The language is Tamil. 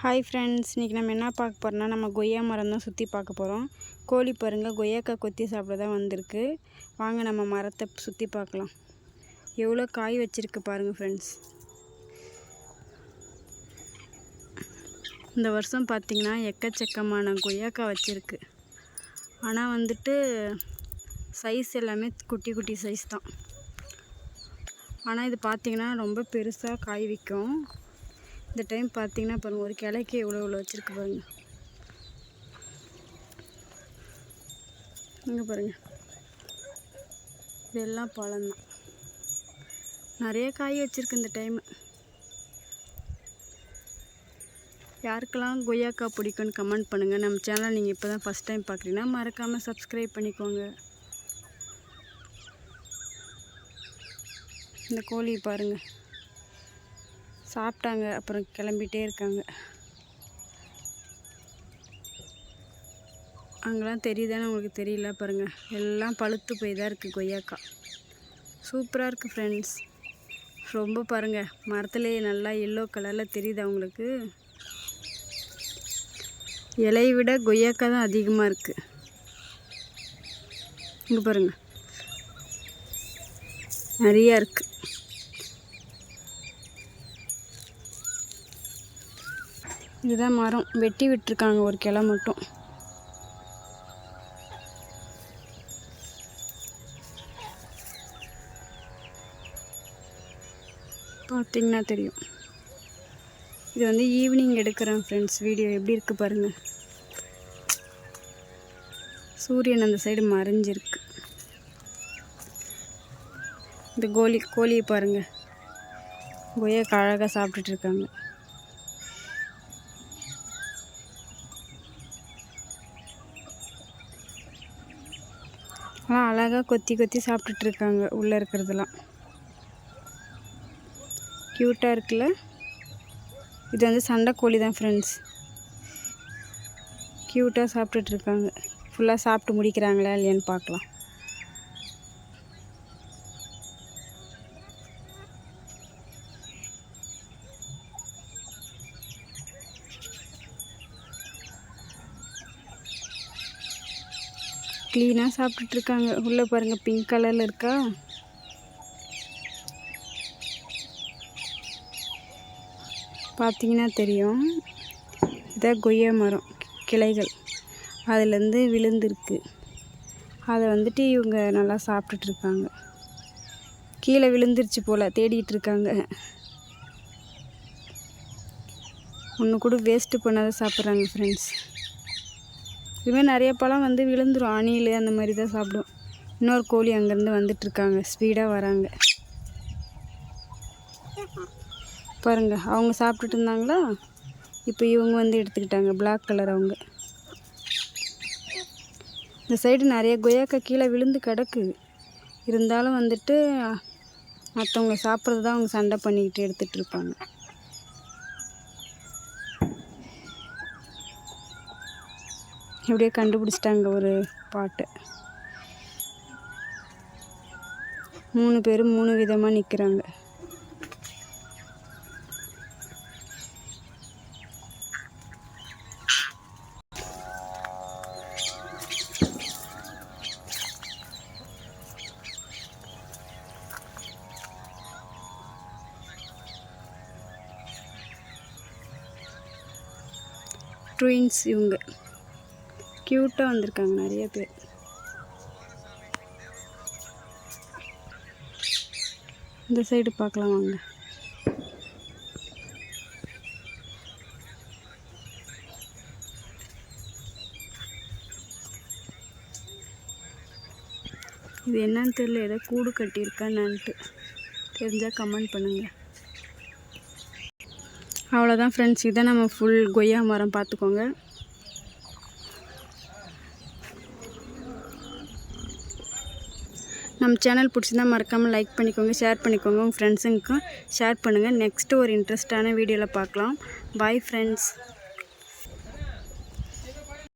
ஹாய் ஃப்ரெண்ட்ஸ் இன்றைக்கி நம்ம என்ன பார்க்க போகிறோம்னா நம்ம கொய்யா மரம் தான் சுற்றி பார்க்க போகிறோம் கோழி பாருங்கள் கொய்யாக்காய் கொத்தி சாப்பிட தான் வந்திருக்கு. வாங்க நம்ம மரத்தை சுற்றி பார்க்கலாம். எவ்வளோ காய் வச்சுருக்கு பாருங்கள் ஃப்ரெண்ட்ஸ் இந்த வருஷம் பார்த்திங்கன்னா எக்கச்சக்கமான கொய்யாக்காய் வச்சுருக்கு. ஆனால் வந்துட்டு சைஸ் எல்லாமே குட்டி குட்டி சைஸ் தான். ஆனால் இது பார்த்திங்கன்னா ரொம்ப பெருசாக காய் விற்கும். இந்த டைம் பார்த்தீங்கன்னா பாருங்கள் ஒரு கிளைக்கு இவ்வளோ இவ்வளோ வச்சுருக்கு பாருங்கள் இங்கே பாருங்கள் இதெல்லாம் பழம்தான் நிறைய காய் வச்சுருக்கு இந்த டைமு யாருக்கெல்லாம் கொய்யாக்காய் பிடிக்கும்னு கமெண்ட் பண்ணுங்கள் நம்ம சேனலை நீங்கள் இப்போ தான் ஃபஸ்ட் டைம் பார்க்குறீங்கன்னா மறக்காமல் சப்ஸ்கிரைப் பண்ணிக்கோங்க. இந்த கோழி பாருங்கள் சாப்பிட்டாங்க அப்புறம் கிளம்பிட்டே இருக்காங்க. அங்கெல்லாம் தெரியுதானே உங்களுக்கு தெரியல பாருங்கள் எல்லாம் பழுத்து போய் தான் இருக்குது கொய்யாக்காய் சூப்பராக இருக்குது ஃப்ரெண்ட்ஸ் ரொம்ப பாருங்கள் மரத்துலேயே நல்லா எல்லோ கலரில் தெரியுது அவங்களுக்கு இலையை விட கொய்யாக்காய் தான் அதிகமாக இருக்குது இங்கே பாருங்கள் நிறையா இருக்குது இதுதான் மரம். வெட்டி விட்டுருக்காங்க ஒரு கிளை மட்டும். பார்த்தீங்கன்னா தெரியும். இது வந்து ஈவினிங் எடுக்கிறேன் ஃப்ரெண்ட்ஸ் வீடியோ எப்படி இருக்குது பாருங்கள் சூரியன் அந்த சைடு மறைஞ்சிருக்கு. இந்த கோழி கோழியை பாருங்கள் கொய்யாக்கு அழகாக சாப்பிட்டுட்டு இருக்காங்க. ஆனால் அழகாக கொத்தி கொத்தி சாப்பிட்டுட்ருக்காங்க உள்ளே இருக்கிறதெல்லாம். க்யூட்டாக இருக்குல்ல? இது வந்து சண்டை கோழி தான் ஃப்ரெண்ட்ஸ் க்யூட்டாக சாப்பிட்டுட்ருக்காங்க. ஃபுல்லாக சாப்பிட்டு முடிக்கிறாங்களா இல்லையான்னு பார்க்கலாம். க்ளீனாக சாப்பிட்டுட்ருக்காங்க. உள்ளே பாருங்கள் பிங்க் கலரில் இருக்கா? பார்த்தீங்கன்னா தெரியும். இதான் கொய்யா மரம் கிளைகள். அதுலேருந்து விழுந்திருக்கு. அதை வந்துட்டு இவங்க நல்லா சாப்பிட்டுட்ருக்காங்க. கீழே விழுந்துருச்சு போல் தேடிட்டு இருக்காங்க ஒன்று கூட வேஸ்ட்டு பண்ணாத சாப்பிட்றாங்க ஃப்ரெண்ட்ஸ் இதுமாதிரி நிறைய பழம் வந்து விழுந்துடும் அணில் அந்த மாதிரி தான் சாப்பிடும். இன்னொரு கோழி அங்கேருந்து வந்துட்டுருக்காங்க. ஸ்பீடாக வராங்க. பாருங்கள் அவங்க சாப்பிட்டுட்டு இருந்தாங்களா? இப்போ இவங்க வந்து எடுத்துக்கிட்டாங்க. பிளாக் கலர் அவங்க. இந்த சைடு நிறைய கொய்யாக்காய் கீழே விழுந்து கிடக்கு. இருந்தாலும் வந்துட்டு மற்றவங்க சாப்பிட்றது தான் அவங்க சண்டை பண்ணிக்கிட்டு எடுத்துகிட்டு இருப்பாங்க எப்படியோ கண்டுபிடிச்சிட்டாங்க ஒரு பாட்டு. மூணு பேரும் மூணு விதமாக நிற்கிறாங்க ட்வின்ஸ் இவங்க. க்யூட்டாக வந்திருக்காங்க நிறைய பேர். இந்த சைடு பார்க்கலாம் வாங்க. இது என்னன்னு தெரியல ஏதோ கூடு கட்டியிருக்கான்னுட்டு. தெரிஞ்சால் கமெண்ட் பண்ணுங்கள் அவ்வளோதான் ஃப்ரெண்ட்ஸ் இதை நம்ம ஃபுல் கொய்யா மரம் பார்த்துக்கோங்க. நம்ம சேனல் பிடிச்சிருந்தா மறக்காமல் லைக் பண்ணிக்கோங்க ஷேர் பண்ணிக்கோங்க. உங்கள் ஃப்ரெண்ட்ஸுங்களுக்கும் ஷேர் பண்ணுங்கள் நெக்ஸ்ட்டு ஒரு இன்ட்ரெஸ்டான வீடியோவில் பார்க்கலாம். Bye friends